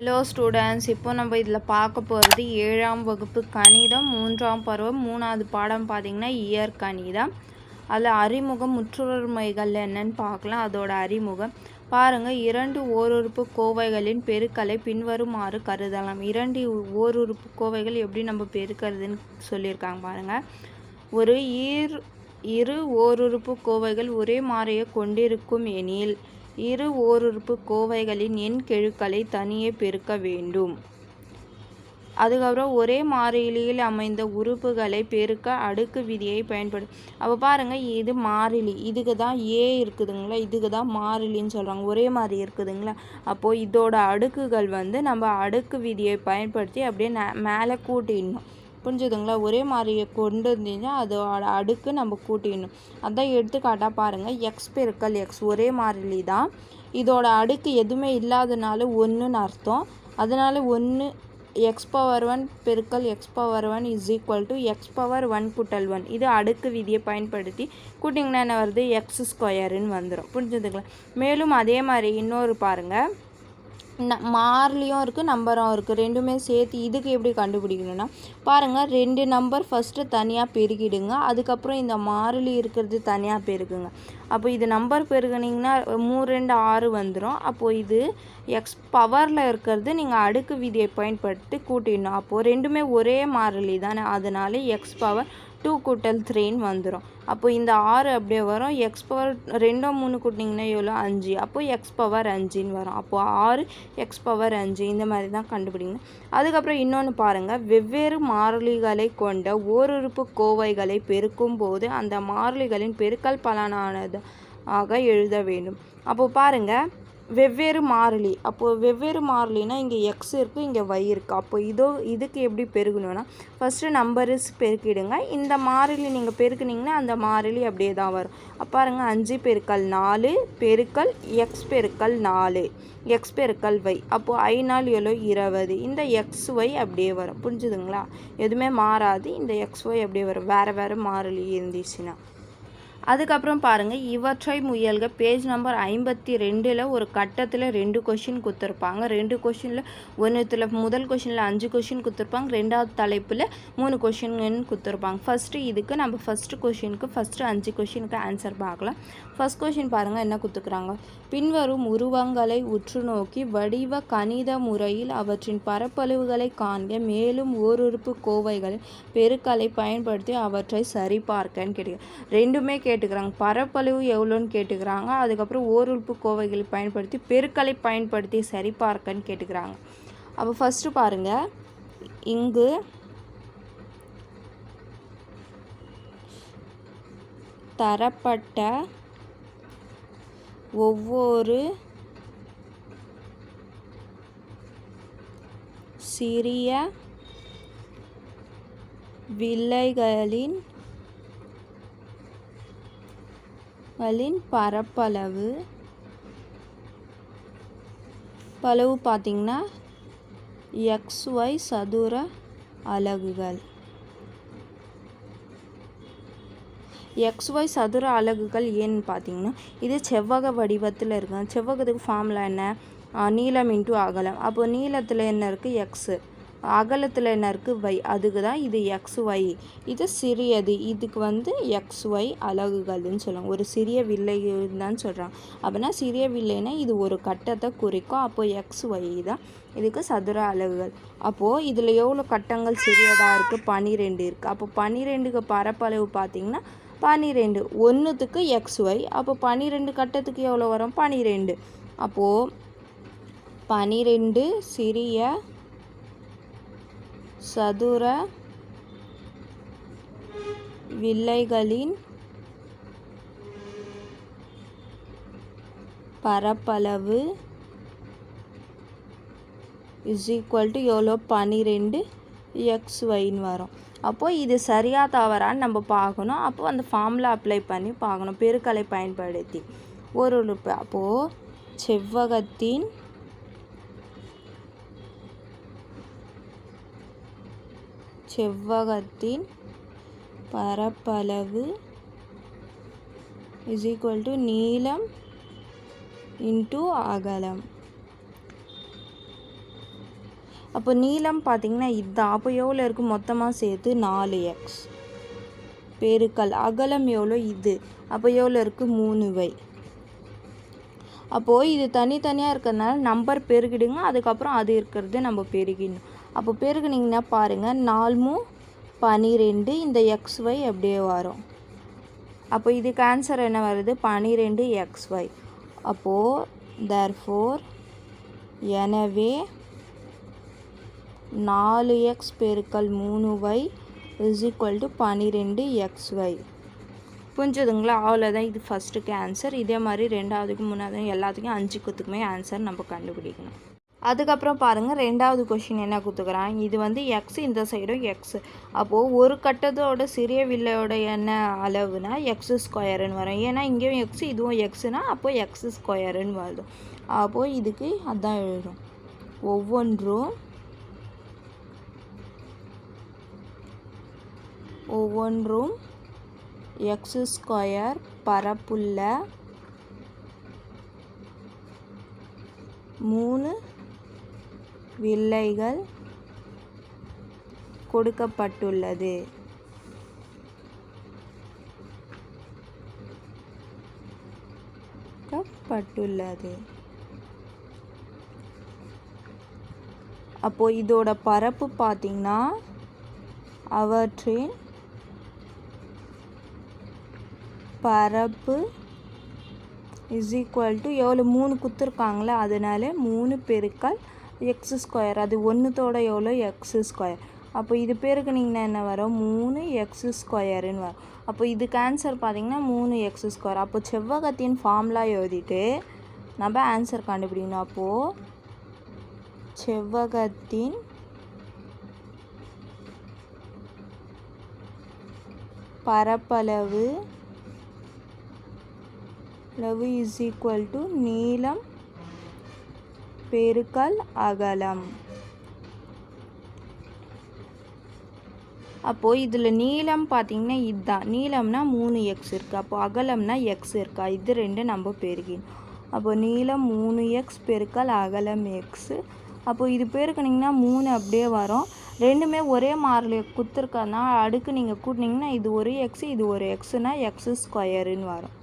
Hello students இப்போ நம்ம இதில் பார்க்க போகிறது ஏழாம் வகுப்பு கணிதம் மூன்றாம் பருவம் மூணாவது பாடம் பார்த்தீங்கன்னா இயர் கணிதம். அதில் அறிமுகம் முற்றுரிமைகள் என்னன்னு பார்க்கலாம். அதோட அறிமுகம். பாருங்கள் இரண்டு ஓருறுப்பு கோவைகளின் பெருக்களை பின்வருமாறு கருதலாம். இரண்டு ஓருறுப்பு கோவைகள் எப்படி நம்ம பெருக்கிறதுன்னு சொல்லியிருக்காங்க பாருங்கள் ஒரு ஈர் இரு ஓருறுப்பு கோவைகள் ஒரே மாறையை கொண்டிருக்கும் எனில் இரு ஓருறுப்பு கோவைகளின் எண் கெழுக்களை தனியே பெருக்க வேண்டும். அதுக்கப்புறம் ஒரே மாறிலியில் அமைந்த உறுப்புகளை பெருக்க அடுக்கு விதியை பயன்படு அப்போ பாருங்கள் இது மாறிலி இதுக்கு தான் ஏ இருக்குதுங்களா இதுக்கு தான் மாறிலின்னு சொல்கிறாங்க ஒரே மாதிரி இருக்குதுங்களா? அப்போது இதோட அடுக்குகள் வந்து நம்ம அடுக்கு விதியை பயன்படுத்தி அப்படியே மேலே கூட்டிடணும். புரிஞ்சுதுங்களா? ஒரே மாதிரியை கொண்டு இருந்தீங்கன்னா அதோட அடுக்கு நம்ம கூட்டிடணும். அதான் எடுத்துக்காட்டாக பாருங்கள் எக்ஸ் பெருக்கல் எக்ஸ் ஒரே மாறிலி தான். இதோட அடுக்கு எதுவுமே இல்லாதனால ஒன்றுன்னு அர்த்தம். அதனால் ஒன்று எக்ஸ் பவர் ஒன் பெருக்கல் x power one is equal to x power one குட்டல் ஒன் இது அடுக்கு விதியை பயன்படுத்தி கூட்டிங்கன்னா என்ன வருது? எக்ஸ் ஸ்கொயருன்னு வந்துடும் புரிஞ்சுதுங்களா? மேலும் அதே மாதிரி இன்னொரு பாருங்கள் ந மாறிலியும் இருக்குது நம்பரும் இருக்குது ரெண்டுமே சேர்த்து இதுக்கு எப்படி கண்டுபிடிக்கணும்னா பாருங்கள் ரெண்டு நம்பர் ஃபஸ்ட்டு தனியாக பெருகிடுங்க அதுக்கப்புறம் இந்த மாறிலி இருக்கிறது தனியாக பெருக்குங்க. அப்போ இது நம்பர் பெருகுனிங்கன்னா மூணு ரெண்டு ஆறு வந்துடும் அப்போது இது எக்ஸ் பவரில் இருக்கிறது நீங்கள் அடுக்கு விதியை பயன்படுத்தி கூட்டிடணும். அப்போது ரெண்டுமே ஒரே மாறிலி தானே. அதனால எக்ஸ் பவர் டூ கூட்டல் த்ரீன்னு வந்துடும் அப்போ இந்த ஆறு அப்படியே வரும். எக்ஸ் பவர் ரெண்டோ மூணு கூட்டிங்கன்னா எவ்வளோ? அஞ்சு. அப்போ எக்ஸ் பவர் அஞ்சுன்னு வரும். அப்போது ஆறு எக்ஸ் பவர் அஞ்சு. இந்த மாதிரி தான் கண்டுபிடிங்க அதுக்கப்புறம் இன்னொன்று பாருங்கள் வெவ்வேறு மாறிலிகளை கொண்ட ஓருறுப்பு கோவைகளை பெருக்கும் போது அந்த மாறிலிகளின் பெருக்கல் பலனானது ஆக எழுத வேண்டும். அப்போது பாருங்கள் வெவ்வேறு மாறிலி. அப்போது வெவ்வேறு மாறிலினா இங்கே எக்ஸ் இருக்குது இங்கே ஒய் இருக்குது அப்போ இதோ இதுக்கு எப்படி பெருகணும்னா ஃபஸ்ட்டு நம்பர்ஸ் பெருக்கிடுங்க. இந்த மாறிலி நீங்கள் பெருக்குனிங்கன்னா அந்த மாறிலி அப்படியே தான் வரும். அப்போ பாருங்கள் அஞ்சு பெருக்கல் நாலு பெருக்கல் எக்ஸ் பெருக்கல் நாலு எக்ஸ் பெருக்கல் ஒய் அப்போது ஐ நாள் எவ்வளோ? இருபது. இந்த எக்ஸ் ஒய் அப்படியே வரும். புரிஞ்சுதுங்களா? எதுவுமே மாறாது. இந்த எக்ஸ் ஒய் அப்படியே வரும். வேறு வேறு மாறிலி இருந்துச்சுன்னா. அதுக்கப்புறம் பாருங்கள் இவற்றை முயல்க. பேஜ் நம்பர் ஐம்பத்தி ரெண்டில் ஒரு கட்டத்தில் ரெண்டு கொஷின் கொடுத்துருப்பாங்க ரெண்டு கொஷினில் ஒன்றுத்தில் முதல் கொஷினில் அஞ்சு கொஷின் கொடுத்துருப்பாங்க ரெண்டாவது தலைப்பில் மூணு கொஷின்னு கொடுத்துருப்பாங்க ஃபஸ்ட்டு இதுக்கு நம்ம ஃபஸ்ட்டு கொஷினுக்கு ஃபஸ்ட்டு அஞ்சு கொஷினுக்கு ஆன்சர் பார்க்கலாம். ஃபஸ்ட் கொஷின் பாருங்கள் என்ன கொடுத்துக்குறாங்க பின்வரும் உருவங்களை உற்று நோக்கி வடிவ கணித முறையில் அவற்றின் பரப்பளவுகளை காண்க. மேலும் ஓருறுப்பு கோவைகளின் பெருக்களை பயன்படுத்தி அவற்றை சரிபார்க்கன்னு கேட்டு ரெண்டுமே கே கேட்டுக்கிறாங்க. பரப்பளவு எவ்வளோன்னு கேட்டுக்கிறாங்க. அதுக்கப்புறம் ஓருறுப்பு கோவைகளை பயன்படுத்தி பெருக்களை பயன்படுத்தி சரிபார்க்கன்னு கேட்டுக்கிறாங்க. அப்போ ஃபஸ்ட்டு பாருங்கள் இங்கு தரப்பட்ட ஒவ்வொரு சிறிய வில்லைகளின் களின் பரப்பளவு. பளவு பார்த்திங்கன்னா எக்ஸ்ஒய் சதுர அலகுகள். எக்ஸ்ஒய் சதுர அலகுகள் ஏன்னு பார்த்தீங்கன்னா இது செவ்வக வடிவத்தில் இருக்கும். செவ்வகத்துக்கு ஃபார்முலா என்ன? நீளம் இன்ட்டு அகலம். அப்போது நீளத்தில் என்ன இருக்குது எக்ஸு அகலத்தில் என்ன இருக்குது வை அதுக்கு தான் இது எக்ஸ் ஒய் இது சிறியது. இதுக்கு வந்து எக்ஸ் ஒய் அலகுகள்னு சொல்லுவாங்க. ஒரு சிறிய வில்லை தான் சொல்கிறாங்க அப்படின்னா சிறிய வில்லைன்னா இது ஒரு கட்டத்தை குறிக்கும். அப்போது எக்ஸ் ஒய் தான் இதுக்கு சதுர அலகுகள். அப்போது இதில் எவ்வளோ கட்டங்கள் சிறியதாக இருக்குது பனிரெண்டு இருக்குது அப்போ பனிரெண்டுக்கு பரப்பளவு பார்த்திங்கன்னா பனிரெண்டு ஒன்றுத்துக்கு எக்ஸ் ஒய் அப்போ பனிரெண்டு கட்டத்துக்கு எவ்வளோ வரும்? பனிரெண்டு அப்போது பனிரெண்டு சிறிய சதுர வில்லைகளின் பரப்பளவு இஸ் ஈக்குவல் டு எவ்வளோ? பன்னிரெண்டு எக்ஸ் ஒய்ன்னு வரும். அப்போது இது சரியாக தவறான்னு நம்ம பார்க்கணும். அப்போது அந்த ஃபார்முலா அப்ளை பண்ணி பார்க்கணும். பெருக்கலை பயன்படுத்தி. ஒரு அப்போது செவ்வகத்தின் செவ்வகத்தின் பரப்பளவு இஸ் ஈக்குவல் டு நீளம் இன்ட்டு அகலம். அப்போ நீளம் பார்த்தீங்கன்னா இதுதான் அப்போ எவ்வளோ இருக்குது மொத்தமாக சேர்த்து நாலு எக்ஸ் பெருக்கல் அகலம் எவ்வளோ இது. அப்போ எவ்வளோ இருக்குது மூணு வை அப்போது இது தனித்தனியாக இருக்கிறதுனால நம்பர் பெருகிடுங்க. அதுக்கப்புறம் அது இருக்கிறது நம்ம பெருகிடணும். அப்போ பெருகுனிங்கன்னா பாருங்கள் நாலுமும் பனிரெண்டு இந்த எக்ஸ் ஒய் அப்படியே வரும். அப்போ இதுக்கு ஆன்சர் என்ன வருது? பனிரெண்டு எக்ஸ் ஒய் அப்போது தேர்ஃபோர் எனவே நாலு எக்ஸ் பெருக்கல் மூணு ஒய் இஸ் ஈக்குவல் டு பன்னிரெண்டு எக்ஸ் ஒய் புரிஞ்சுதுங்களா? அவ்வளோதான் இது ஃபஸ்ட்டுக்கு ஆன்சர் இதே மாதிரி ரெண்டாவதுக்கு மூணாவது எல்லாத்துக்கும் அஞ்சு குத்துக்குமே ஆன்சர் நம்ம கண்டுபிடிக்கணும். அதுக்கப்புறம் பாருங்கள் ரெண்டாவது கொஷின் என்ன கொடுத்துக்கிறான் இது வந்து எக்ஸ் இந்த சைடும் எக்ஸ் அப்போது ஒரு கட்டத்தோட சிறிய வில்லையோட என்ன அளவுனா எக்ஸ் ஸ்கொயருன்னு வரும். ஏன்னா இங்கேயும் எக்ஸ் இதுவும் எக்ஸுனா அப்போது எக்ஸ் ஸ்கொயருன்னு வரும் அப்போது இதுக்கு அதான் எழுதும் ஒவ்வொன்றும் ஒவ்வொன்றும் எக்ஸ் ஸ்கொயர் பரப்புள்ள மூணு வில்லைகள் கொடுக்கப்பட்டுள்ளது. கொடுக்கப்பட்டுள்ளது அப்போ இதோட பரப்பு பார்த்தீங்கன்னா அவற்றின் பரப்பு இஸ் ஈக்குவல் டு எவ்வளோ மூணு குத்துருக்காங்களே அதனால மூணு பெருக்கள் எக்ஸ் ஸ்கொயர். அது ஒன்றுத்தோட எவ்வளோ எக்ஸ் ஸ்கொயர். அப்போ இது பெருக்குனிங்கன்னா என்ன வரும்? மூணு எக்ஸ் ஸ்கொயருன்னு வரும். அப்போ இதுக்கு ஆன்சர் பார்த்தீங்கன்னா மூணு எக்ஸ் ஸ்கொயர். அப்போ செவ்வகத்தின் ஃபார்முலா எழுதிட்டு நம்ம ஆன்சர் கண்டுபிடிக்கணும். அப்போது செவ்வகத்தின் பரப்பளவு அளவு இஸ் ஈக்குவல் டு நீளம் பெருக்கல் அகலம். அப்போது இதில் நீளம் பார்த்தீங்கன்னா இதுதான். நீளம்னா மூணு எக்ஸ் இருக்குது அப்போது அகலம்னா எக்ஸ் இருக்கா? இது ரெண்டு நம்ம பெருகினோம் அப்போது நீளம் மூணு எக்ஸ் பெருக்கல் அகலம் எக்ஸு அப்போது இது பெருக்குனிங்கன்னா மூணு அப்படியே வரும். ரெண்டுமே ஒரே மாறில் குத்துருக்கனா அடுக்கு நீங்கள் கூட்டினீங்கன்னா இது ஒரு எக்ஸு இது ஒரு எக்ஸுனா எக்ஸ் ஸ்கொயருன்னு வரும்.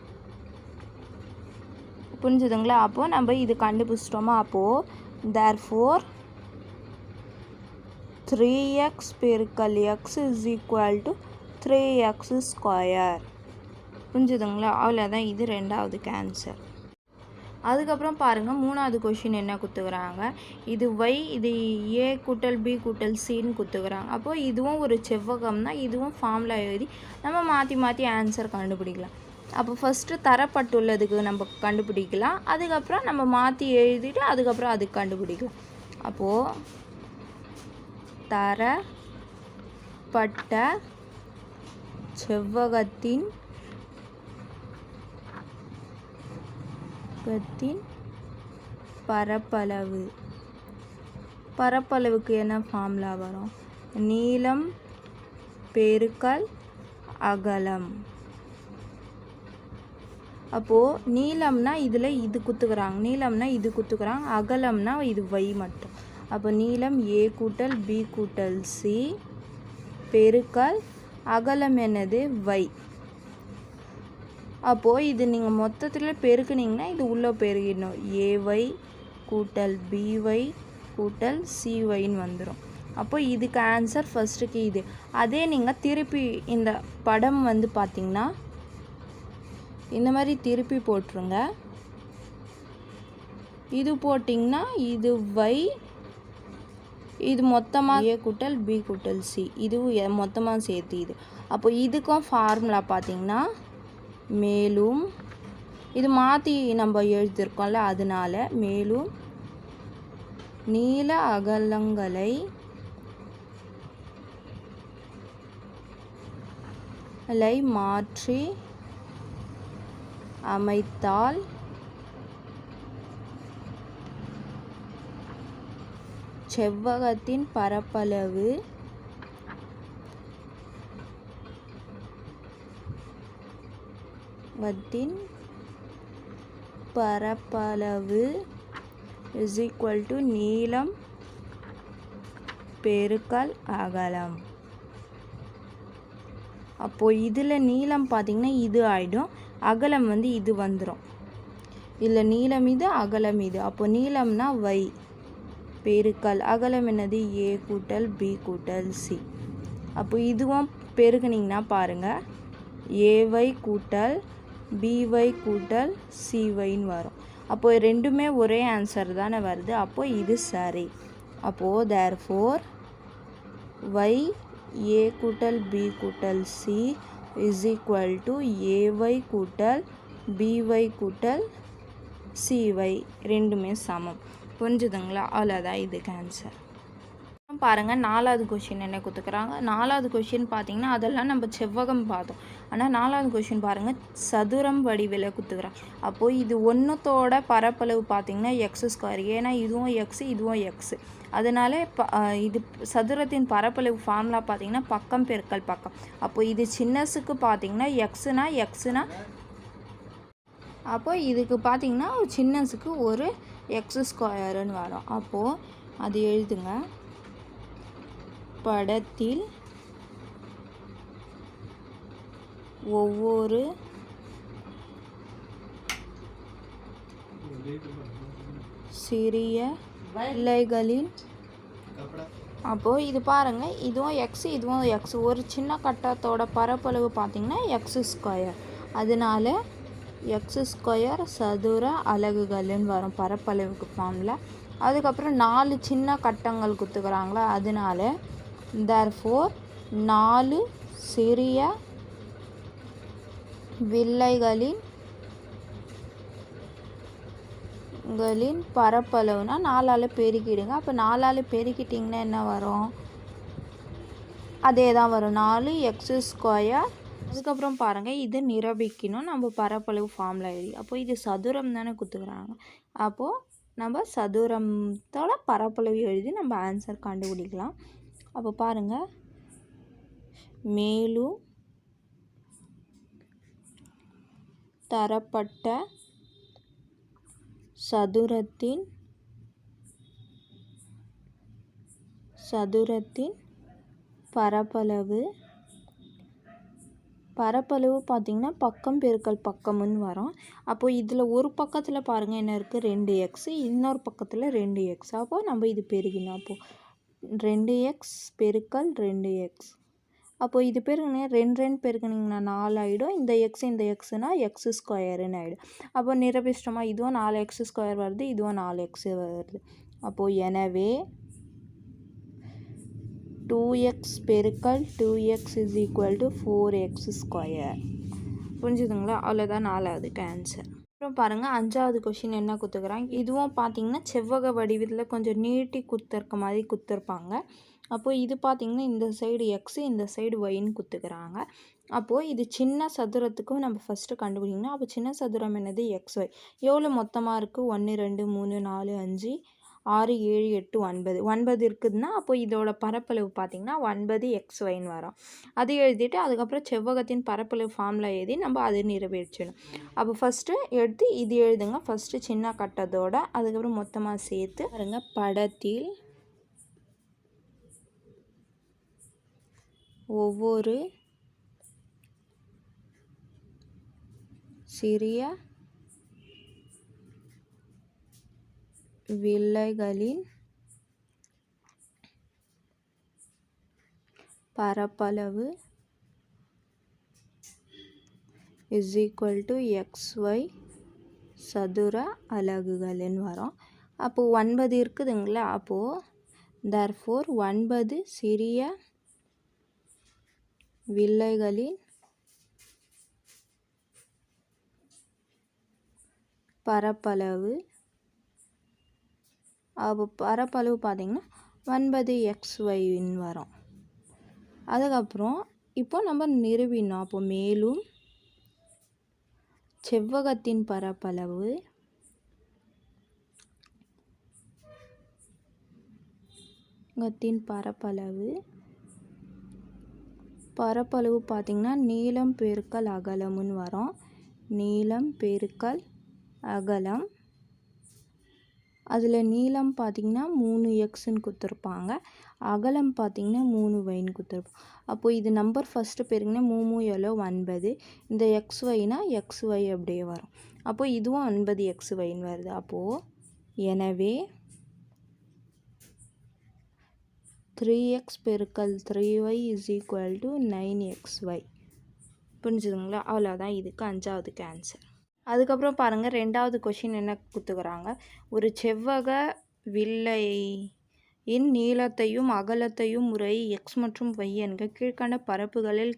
புரிஞ்சுதுங்களா? அப்போது நம்ம இது கண்டுபிடிச்சிட்டோமா? அப்போது தேர் ஃபோர் த்ரீ எக்ஸ் பெருக்கல் x is equal to three x square புரிஞ்சுதுங்களா? அவ்வளோதான் இது ரெண்டாவது கேன்சர் அதுக்கப்புறம் பாருங்கள் மூணாவது கொஷின் என்ன குத்துக்கிறாங்க? இது ஒய் இது ஏ கூட்டல் பி கூட்டல் சின்னு குத்துக்கிறாங்க. அப்போது இதுவும் ஒரு செவ்வகம்னா இதுவும் ஃபார்முலா எழுதி நம்ம மாற்றி மாற்றி ஆன்சர் கண்டுபிடிக்கலாம். அப்போ ஃபஸ்ட்டு தரப்பட்டுள்ளதுக்கு நம்ம கண்டுபிடிக்கலாம். அதுக்கப்புறம் நம்ம மாற்றி எழுதிட்டு அதுக்கப்புறம் அதுக்கு கண்டுபிடிக்கலாம் அப்போது தரப்பட்ட செவ்வகத்தின் செவ்வகத்தின் பரப்பளவு. பரப்பளவுக்கு என்ன ஃபார்முலா வரும்? நீளம் பெருக்கல் அகலம். அப்போது நீளம்னா இதில் இது குத்துக்கிறாங்க நீளம்னா இது குத்துக்கிறாங்க அகலம்னா இது வை மட்டும். அப்போ நீளம் ஏ கூட்டல் பி கூட்டல் சி பெருக்கல் அகலம் என்னது? வை அப்போது இது நீங்கள் மொத்தத்தில் பெருக்குனீங்கன்னா இது உள்ளே பெருகிடணும். ஏஒய் கூட்டல் பிஒய் கூட்டல் சிஒய்ன்னு வந்துடும் அப்போ இதுக்கு ஆன்சர் ஃபஸ்ட்டுக்கு இது. அதே நீங்கள் திருப்பி இந்த படம் வந்து பார்த்திங்கன்னா இந்த மாதிரி திருப்பி போட்டுருங்க. இது போட்டிங்கன்னா இது வை இது மொத்தமாக ஏ கூட்டல் பி கூட்டல் சி இதுவும் மொத்தமாக சேர்த்து இது. அப்போ இதுக்கும் ஃபார்முலா பார்த்தீங்கன்னா மேலும் இது மாற்றி நம்ம எழுதியிருக்கோம்ல அதனால மேலும் நீல அகலங்களை லை மாற்றி அமைத்தால் செவ்வகத்தின் பரப்பளவு வத்தின் பரப்பளவு இஸ் ஈக்குவல் டு நீளம் பெருக்கல் அகலம். அப்போது இதில் நீளம் பார்த்திங்கன்னா இது ஆகிடும் அகலம் வந்து இது வந்துடும் இதில் நீளம் இது அகலம் இது. அப்போ நீளம்னா வை பெருக்கல். அகலம் என்னது? ஏ கூட்டல் பி கூட்டல் சி அப்போ இதுவும் பெருக்குனிங்கன்னா பாருங்கள் ஏவை கூட்டல் பிஒய் கூட்டல் சிஒய்ன்னு வரும். அப்போது ரெண்டுமே ஒரே ஆன்சர் தானே வருது. அப்போது இது சரி. அப்போது தேர் ஃபோர் ஒய் ஏ கூட்டல் பி கூட்டல் C is equal to A y கூட்டல் பிஒய் கூட்டல் சிஒய் ரெண்டுமே சமம். புரிஞ்சுதுங்களா? அவ்வளோதான் இதுக்கு ஆன்சர் பாருங்கள் நாலாவது கொஷின் என்ன கொடுத்துக்கிறாங்க? நாலாவது கொஷின் பார்த்தீங்கன்னா அதெல்லாம் நம்ம செவ்வகம் பார்த்தோம். ஆனால் நாலாவது கொஷின் பாருங்கள் சதுரம் வடிவில் கொடுத்துக்கிறாங்க. அப்போது இது ஒன்றுத்தோட பரப்பளவு பார்த்தீங்கன்னா எக்ஸ் ஸ்கொயர் ஏன்னா இதுவும் எக்ஸ் இதுவும் எக்ஸு அதனால் ப இது சதுரத்தின் பரப்பளவு ஃபார்முலா பார்த்தீங்கன்னா பக்கம் பெருக்கல் பக்கம். அப்போது இது சின்னஸுக்கு பார்த்தீங்கன்னா எக்ஸுனா எக்ஸுனா அப்போது இதுக்கு பார்த்தீங்கன்னா சின்னஸுக்கு ஒரு எக்ஸ் ஸ்கொயருன்னு வரும். அப்போது அது எழுதுங்க. படத்தில் ஒவ்வொரு சிறிய இலைகளின் அப்போது இது பாருங்கள் இதுவும் எக்ஸ் இதுவும் எக்ஸ் ஒரு சின்ன கட்டத்தோட பரப்பளவு பார்த்திங்கன்னா எக்ஸ் ஸ்கொயர் அதனால எக்ஸ் ஸ்கொயர் சதுர அலகுகள்னு வரும் பரப்பளவுக்கு ஃபார்மில் அதுக்கப்புறம் நாலு சின்ன கட்டங்கள் குத்துக்கிறாங்களா? அதனால தேர்ஃபோர் நாலு சிறிய வில்லைகளின் உங்களின் பரப்பளவுனா நாலால் பெருக்கிடுங்க. அப்போ நாலால் பெருக்கிட்டிங்கன்னா என்ன வரும்? அதே தான் வரும். நாலு எக்ஸ் ஸ்கொயர் அதுக்கப்புறம் பாருங்கள் இது நிரூபிக்கணும். நம்ம பரப்பளவு ஃபார்மில் எழுதி. அப்போ இது சதுரம் தானே கொடுத்துக்குறாங்க. அப்போது நம்ம சதுரத்தோட பரப்பளவு எழுதி நம்ம ஆன்சர் கண்டுபிடிக்கலாம். அப்போ பாருங்கள் மேலும் தரப்பட்ட சதுரத்தின் சதுரத்தின் பரப்பளவு. பரப்பளவு பார்த்திங்கன்னா பக்கம் பெருக்கல் பக்கம்னு வரும். அப்போது இதில் ஒரு பக்கத்தில் பாருங்கள் என்ன இருக்குது ரெண்டு எக்ஸ் இன்னொரு பக்கத்தில் ரெண்டு எக்ஸ் அப்போது நம்ம இது பெருகினோம் அப்போது ரெண்டு எக்ஸ் பெருக்கல் ரெண்டு எக்ஸ் அப்போது இது பெருகுனே ரெண்டு ரெண்டு பெருக்குனிங்கன்னா நாலு ஆகிடும் இந்த எக்ஸ் இந்த எக்ஸுனால் எக்ஸ் ஸ்கொயருன்னு ஆகிடும் அப்போ நிரபிஷ்டமாக இதுவும் நாலு எக்ஸ் ஸ்கொயர் வருது இதுவும் நாலு எக்ஸ் வருது. அப்போது எனவே டூ எக்ஸ் பெருக்கல் two x is equal to four x square புரிஞ்சுதுங்களா? அவ்வளோதான் நாலாவதுக்கு ஆன்சர் அப்புறம் பாருங்கள் அஞ்சாவது கொஷின் என்ன கொடுத்துக்கிறாங்க இதுவும் பார்த்தீங்கன்னா செவ்வக வடிவத்தில் கொஞ்சம் நீட்டி குத்துருக்க மாதிரி குத்துருப்பாங்க. அப்போது இது பார்த்திங்கன்னா இந்த சைடு எக்ஸு இந்த சைடு ஒயின்னு குத்துக்கிறாங்க. அப்போது இது சின்ன சதுரத்துக்கும் நம்ம ஃபஸ்ட்டு கண்டுபிடிக்கணும் அப்போ சின்ன சதுரம் என்னது? எக்ஸ் ஒய் எவ்வளோ மொத்தமாக இருக்குது ஒன்று ரெண்டு மூணு நாலு அஞ்சு ஆறு ஏழு எட்டு ஒன்பது. ஒன்பது இருக்குதுன்னா அப்போ இதோட பரப்பளவு பார்த்திங்கன்னா ஒன்பது எக்ஸ் ஒய்ன்னு வரும். அது எழுதிட்டு அதுக்கப்புறம் செவ்வகத்தின் பரப்பளவு ஃபார்மில் எழுதி நம்ம அது நிறைவேற்றணும் அப்போ ஃபஸ்ட்டு எடுத்து இது எழுதுங்க. ஃபஸ்ட்டு சின்ன கட்டத்தோட அதுக்கப்புறம் மொத்தமாக சேர்த்து பாருங்கள் படத்தில் ஒவ்வொரு சிறிய வில்லைகளின் பரப்பளவு is equal to x y சதுர அலகுகள்னு வரும். அப்போது ஒன்பது இருக்குதுங்களா? அப்போது தர்ஃபோர் ஒன்பது சிறிய வில்லைகளின் பரப்பளவு அப்போ பரப்பளவு பார்த்திங்கன்னா ஒன்பது எக்ஸ் ஒய்ன்னு வரும். அதுக்கப்புறம் இப்போ நம்ம நிறுவினோம். அப்போ மேலும் செவ்வகத்தின் பரப்பளவு செவ்வகத்தின் பரப்பளவு பரப்பளவு பார்த்திங்கன்னா நீளம் பெருக்கல் அகலம்னு வரும். நீளம் பெருக்கல் அகலம். அதில் நீளம் பார்த்திங்கன்னா மூணு எக்ஸ்ன்னு கொடுத்துருப்பாங்க. அகலம் பார்த்திங்கன்னா மூணு வைன்னு கொடுத்துருப்பாங்க. அப்போது இது நம்பர் ஃபஸ்ட்டு பேருங்கன்னா மூமு எவ்வளோ ஒன்பது. இந்த எக்ஸ் ஒய்னா எக்ஸ் ஒய் அப்படியே வரும். அப்போது இதுவும் ஒன்பது எக்ஸ் ஒய்ன்னு வருது. அப்போது எனவே த்ரீ எக்ஸ் பெருக்கல் three y is equal to nine x y புரிஞ்சுதுங்களா? அவ்வளோதான் இதுக்கு அஞ்சாவதுக்கு ஆன்சர் அதுக்கப்புறம் பாருங்கள் ரெண்டாவது கொஷின் என்ன கொடுத்துக்கிறாங்க ஒரு செவ்வக வில்லை இன் நீளத்தையும் அகலத்தையும் முறை எக்ஸ் மற்றும் ஒய் என்க கீழ்கண்ட பரப்புகளில்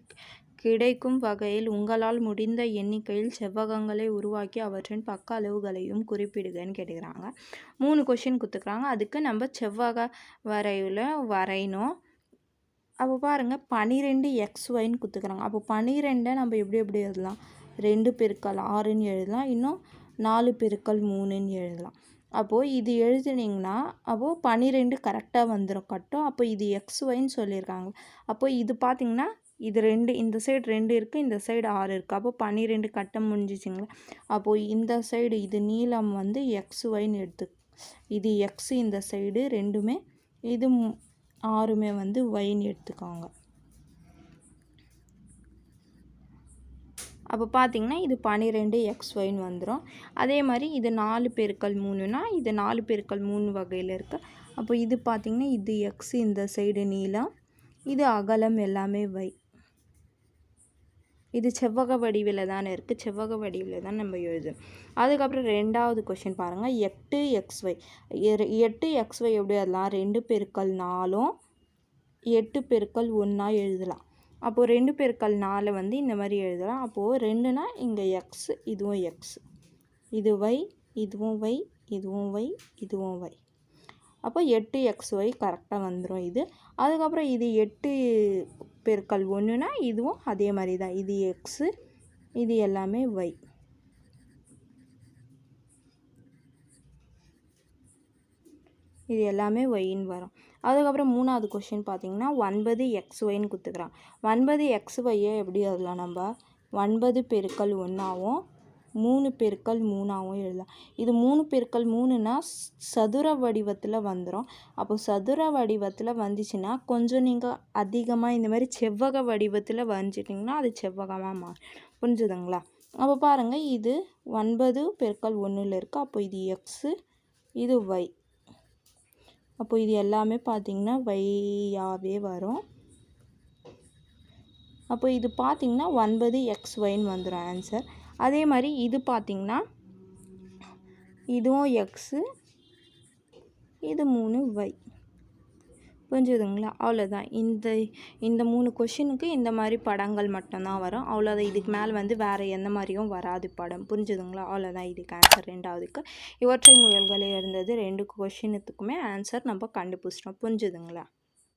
கிடைக்கும் வகையில் உங்களால் முடிந்த எண்ணிக்கையில் செவ்வகங்களை உருவாக்கி அவற்றின் பக்க அளவுகளையும் குறிப்பிடுகன்னு கேட்டுக்கிறாங்க. மூணு கொஷின் கொடுத்துக்கிறாங்க அதுக்கு நம்ம செவ்வக வரையில் வரையணும். அப்போ பாருங்கள் பனிரெண்டு எக்ஸ் ஒய்ன்னு கொடுத்துக்கிறாங்க அப்போ பனிரெண்டை நம்ம எப்படி எப்படி எழுதலாம்? ரெண்டு பெருக்கல் ஆறுன்னு எழுதலாம். இன்னும் நாலு பெருக்கல் மூணுன்னு எழுதலாம். அப்போது இது எழுதுனீங்கன்னா அப்போது பனிரெண்டு கரெக்டாக வந்துடும் கட்டும். அப்போ இது எக்ஸ் ஒய்ன்னு சொல்லியிருக்காங்க. அப்போது இது பார்த்திங்கன்னா இது ரெண்டு இந்த சைடு ரெண்டு இருக்குது இந்த சைடு ஆறு இருக்குது அப்போ பன்னிரெண்டு கட்டம் முடிஞ்சிச்சிங்களா? அப்போது இந்த சைடு இது நீளம் வந்து எக்ஸ் ஒய்ன்னு எடுத்து இது எக்ஸ் இந்த சைடு ரெண்டுமே இது ஆறுமே வந்து ஒய்ன்னு எடுத்துக்கோங்க. அப்போ பார்த்தீங்கன்னா இது பன்னிரெண்டு எக்ஸ் ஒய்ன்னு வந்துடும் அதே மாதிரி இது நாலு பெருக்கள் மூணுனா இது நாலு பெருக்கள் மூணு வகையில் இருக்குது அப்போ இது பார்த்திங்கன்னா இது எக்ஸ் இந்த சைடு நீளம் இது அகலம் எல்லாமே வை இது செவ்வக வடிவில் தானே இருக்குது செவ்வக வடிவில் தான் நம்ம எழுதணும் அதுக்கப்புறம் ரெண்டாவது கொஷின் பாருங்கள் எட்டு எக்ஸ் ஒய் எட்டு எக்ஸ் ஒய் எப்படி எழுதலாம்? ரெண்டு பெருக்கள் நாலும் எட்டு பெருக்கள் ஒன்றா எழுதலாம். அப்போது ரெண்டு பெருக்கள் நாலு வந்து இந்த மாதிரி எழுதலாம். அப்போது ரெண்டுனா இங்கே எக்ஸ் இதுவும் எக்ஸ் இது ஒய் இதுவும் ஒய் இதுவும் ஒய் இதுவும் ஒய் அப்போ எட்டு எக்ஸ் ஒய் கரெக்டாக வந்துடும் இது. அதுக்கப்புறம் இது எட்டு பெருக்கல் ஒன்றுனா இதுவும் அதே மாதிரி தான். இது எக்ஸு இது எல்லாமே ஒய் இது எல்லாமே ஒய்ன்னு வரும். அதுக்கப்புறம் மூணாவது கொஷின் பார்த்தீங்கன்னா ஒன்பது எக்ஸ் ஒய்ன்னு கொடுத்துக்கிறான். ஒன்பது எக்ஸ் ஒய்யை எப்படி எழுதலாம் நம்ம? ஒன்பது பெருக்கல் ஒன்றாவும் மூணு பெருக்கல் மூணாகவும் எழுதலாம். இது மூணு பெருக்கல் மூணுனா சதுர வடிவத்தில் வந்துடும் அப்போ சதுர வடிவத்தில் வந்துச்சுன்னா கொஞ்சம் நீங்கள் அதிகமாக இந்த மாதிரி செவ்வக வடிவத்தில் வரைஞ்சிட்டிங்கன்னா அது செவ்வகமாக மா புரிஞ்சுதுங்களா? அப்போ பாருங்கள் இது ஒன்பது பெருக்கல் ஒன்றில் இருக்குது அப்போ இது எக்ஸு இது ஒய் அப்போ இது எல்லாமே பார்த்திங்கன்னா வையாகவே வரும். அப்போ இது பார்த்திங்கன்னா ஒன்பது எக்ஸ் ஒய்ன்னு வந்துடும் ஆன்சர் அதே மாதிரி இது பார்த்திங்கன்னா இதுவும் எக்ஸு இது மூணு ஒய் புரிஞ்சுதுங்களா? அவ்வளோதான் இந்த இந்த மூணு கொஷினுக்கு இந்த மாதிரி படங்கள் மட்டும்தான் வரும். அவ்வளோதான் இதுக்கு மேலே வந்து வேறு எந்த மாதிரியும் வராது படம். புரிஞ்சுதுங்களா? அவ்வளோதான் இதுக்கு ஆன்சர் ரெண்டாவதுக்கு. இவற்றை முயல்களே இருந்தது. ரெண்டு கொஷினுத்துக்குமே ஆன்சர் நம்ம கண்டுபிடிச்சிட்டோம். புரிஞ்சுதுங்களா?